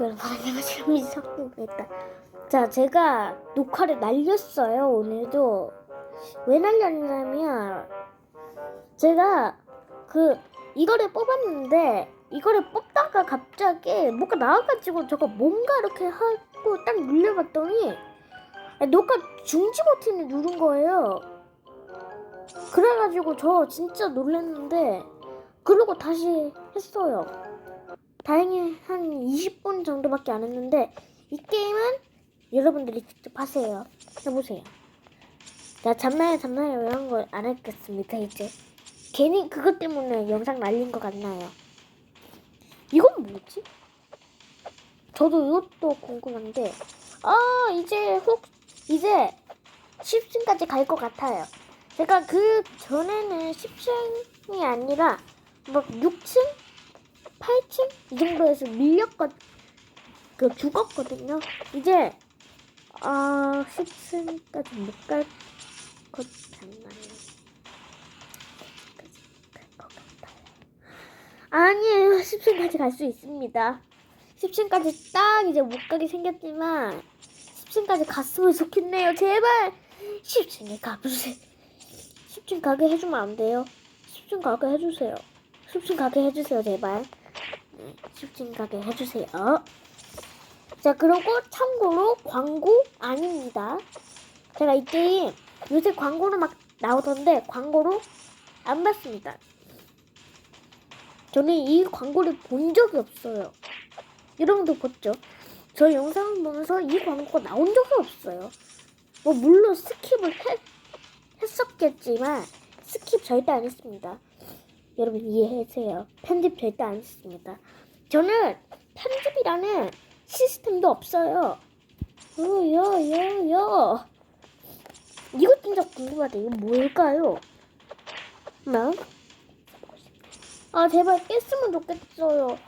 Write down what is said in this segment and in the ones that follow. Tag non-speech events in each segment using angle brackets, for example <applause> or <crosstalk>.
여러분 안녕하세요 미성입니다. 자 제가 녹화를 날렸어요 오늘도 왜 날렸냐면 제가 그 이거를 뽑았는데 이거를 뽑다가 갑자기 뭐가 나와가지고 저거 뭔가 이렇게 하고 딱 눌려봤더니 녹화 중지 버튼을 누른 거예요. 그래가지고 저 진짜 놀랐는데 그러고 다시 했어요. 다행히 한 20분 정도밖에 안 했는데 이 게임은 여러분들이 직접 하세요. 해보세요. 나 잠나요 잠나요 이런 걸안 하겠습니다 이제. 괜히 그것 때문에 영상 날린 것 같나요? 이건 뭐지? 저도 이것도 궁금한데 아 이제 혹 이제 10층까지 갈 것 같아요. 제가 그 전에는 10층이 아니라 막 6층? 8층? 이 정도에서 밀렸거 그 죽었거든요. 이제 아 10층까지 못 갈 것 같나요? 아니에요. 10층까지 갈 수 있습니다. 10층까지 딱 이제 못 가게 생겼지만 10층까지 갔으면 좋겠네요. 제발 10층에 가보세요. 10층 가게 해주면 안 돼요. 10층 가게 해주세요. 10층 가게 해주세요, 제발. 네, 10층 가게 해주세요. 자, 그리고 참고로 광고 아닙니다. 제가 이 게임 요새 광고로 막 나오던데 광고로 안 봤습니다. 저는 이 광고를 본 적이 없어요. 여러분도 봤죠? 저 영상을 보면서 이 광고가 나온 적이 없어요. 뭐 물론 스킵을 했, 했었겠지만 스킵 절대 안 했습니다. 여러분 이해해주세요. 편집 절대 안 했습니다. 저는 편집이라는 시스템도 없어요. 요요요요. 이거 진짜 궁금하다. 이거 뭘까요? 나? 아 제발 깼으면 좋겠어요.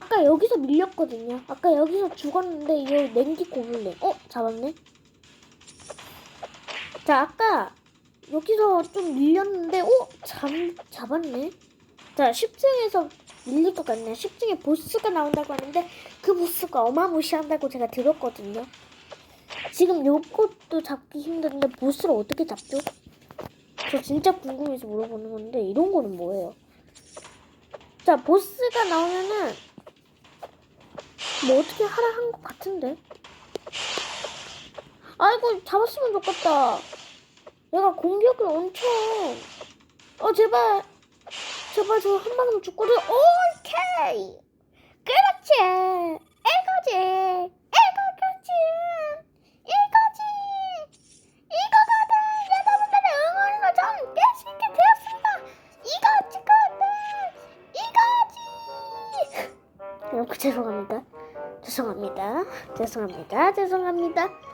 아까 여기서 밀렸거든요. 아까 여기서 죽었는데 이거 냉기 고블린. 어 잡았네. 자 아까 여기서 좀 밀렸는데 어 잡, 잡았네. 자 10층에서 밀릴 것 같네요. 10층에 보스가 나온다고 하는데 그 보스가 어마무시한다고 제가 들었거든요. 지금 요것도 잡기 힘든데 보스를 어떻게 잡죠? 저 진짜 궁금해서 물어보는 건데 이런 거는 뭐예요? 자 보스가 나오면은 뭐 어떻게 하라 한 것 같은데? 아이고 잡았으면 좋겠다. 내가 공격을 엄청 어 제발 제발 저 한 방울 죽거든. 오케이 그렇지 이거지 이거지 이거지 이거거든 여러분들의 응원으로 전 깨시게 되었습니다. 이거지거든 이거지. 여러분 죄송합니다. 죄송합니다. 죄송합니다. 죄송합니다.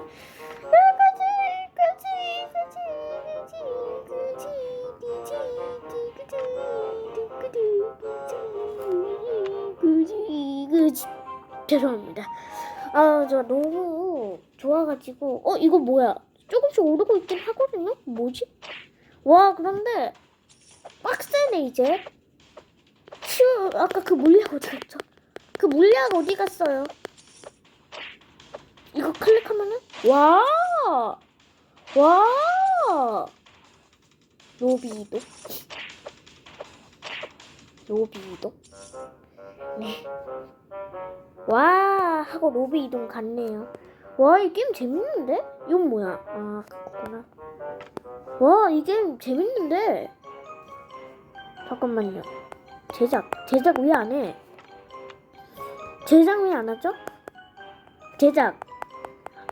죄송합니다. 아 저 너무 좋아가지고 어 이거 뭐야? 조금씩 오르고 있긴 하거든요. 뭐지? 와 그런데 빡세네 이제. 치우 아까 그 물약 어디 갔죠? 그 물약 어디 갔어요? 이거 클릭하면은 와! 와! 로비도 로비도 네. 와 하고 로비 이동 갔네요. 와 이 게임 재밌는데? 이건 뭐야? 아 그거구나. 와이 게임 재밌는데? 잠깐만요. 제작 제작 왜 안 해? 제작 왜 안 하죠? 제작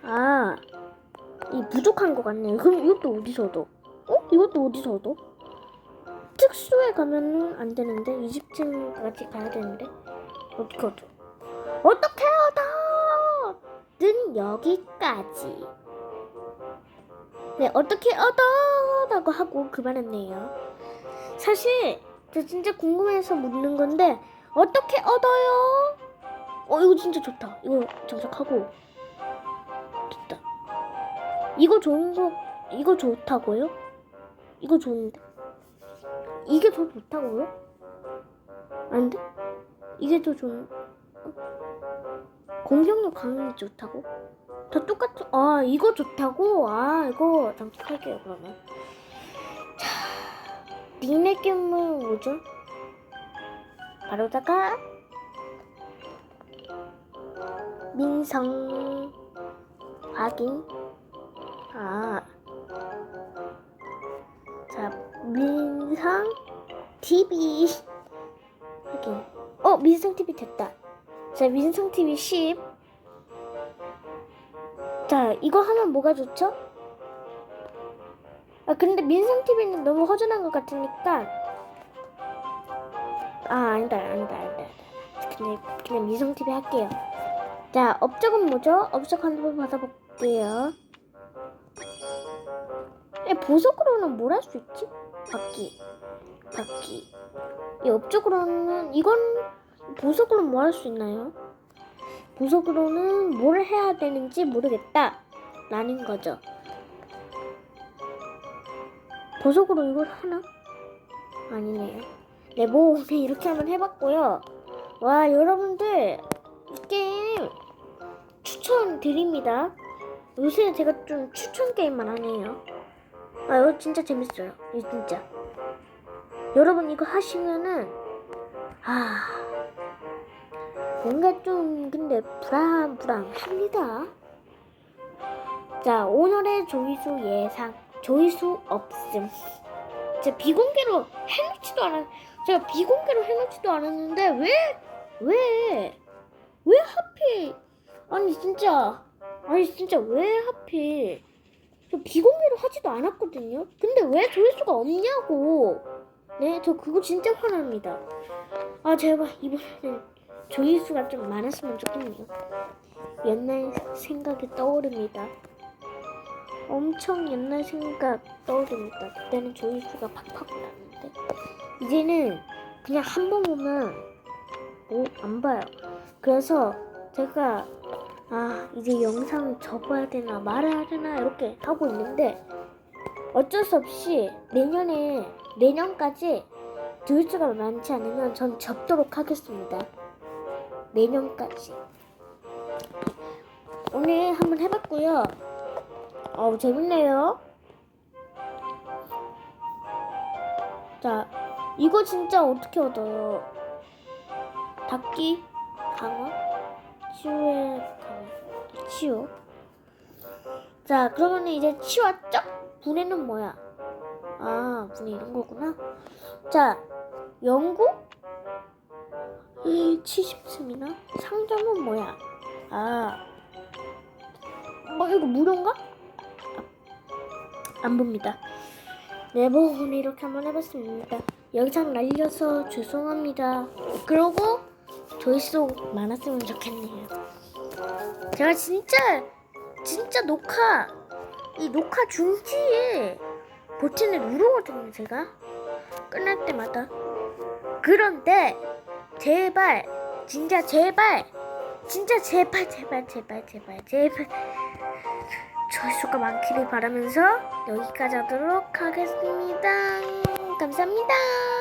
아이 부족한 것 같네요. 그럼 이것도 어디서 얻어? 어? 이것도 어디서 얻어? 특수에 가면은 안 되는데 20층까지 가야 되는데 어떻게 얻어? 어떻게 얻어? 는 여기까지. 네 어떻게 얻어? 궁금하다고 하고 그만했네요. 사실 저 진짜 궁금해서 묻는 건데 어떻게 얻어요? 어 이거 진짜 좋다. 이거 장착하고 됐다. 이거 좋은 거 이거 좋다고요? 이거 좋은데 이게 더 좋다고요? 안 돼? 이게 더 어? 공격력 강이 좋다고? 다 똑같은 아 이거 좋다고? 아 이거 장착할게요 그러면 자 니네 게임은 뭐죠? 바로다가 민성 확인 아 자, 민상 TV 확인. 어, 민상 TV 됐다. 자, 민상 TV 10. 자, 이거 하면 뭐가 좋죠? 아, 근데 민상 TV는 너무 허전한 것 같으니까. 아, 아니다, 아니다, 아니다. 아니다. 그냥, 민상 TV 할게요. 자, 업적은 뭐죠? 업적 한번 받아볼게요. 이 보석으로는 뭘 할 수 있지? 바퀴, 바퀴. 이 업적으로는 이건 보석으로 뭐 할 수 있나요? 보석으로는 뭘 해야 되는지 모르겠다. 라는 거죠. 보석으로 이걸 하나? 아니네요. 네, 뭐 오늘 <laughs> 이렇게 한번 해봤고요. 와, 여러분들 이 게임 추천드립니다. 요새 제가 좀 추천 게임만 하네요. 아 이거 진짜 재밌어요. 이거 진짜. 여러분 이거 하시면은 아 뭔가 좀 근데 불안불안합니다. 자 오늘의 조회수 예상 조회수 없음. 제가 비공개로 해놓지도 않았. 제가 비공개로 해놓지도 않았는데 왜 왜? 왜 하필? 아니 진짜 아니 진짜 왜 하필? 저 비공개로 하지도 않았거든요. 근데 왜 조회수가 없냐고. 네, 저 그거 진짜 화납니다. 아, 제발 이번에는 조회수가 좀 많았으면 좋겠네요. 옛날 생각이 떠오릅니다. 엄청 옛날 생각 떠오릅니다. 그때는 조회수가 팍팍 났는데 이제는 그냥 한 번 보면 뭐 안 봐요. 그래서 제가 아 이제 영상 접어야 되나 말아야 되나 이렇게 하고 있는데 어쩔 수 없이 내년에 내년까지 조회수가 많지 않으면 전 접도록 하겠습니다. 내년까지 오늘 한번 해봤고요. 어우 재밌네요. 자 이거 진짜 어떻게 얻어요? 닫기 강화 치유의 치유 자 그러면 이제 치웠죠? 분해는 뭐야? 아 분해 이런 거구나 자 연구? 70층이나 상점은 뭐야? 아 뭐 이거 무료인가? 아, 안 봅니다 네, 뭐 오늘 이렇게 한번 해봤습니다. 영상 날려서 죄송합니다. 그러고 조회수 많았으면 좋겠네요. 제가 진짜 진짜 녹화 이 녹화 중지에 버튼을 누르거든요. 제가 끝날 때마다. 그런데 제발 진짜 제발 진짜 제발 제발 제발 제발 제발 조회수가 많기를 바라면서 여기까지 하도록 하겠습니다. 감사합니다.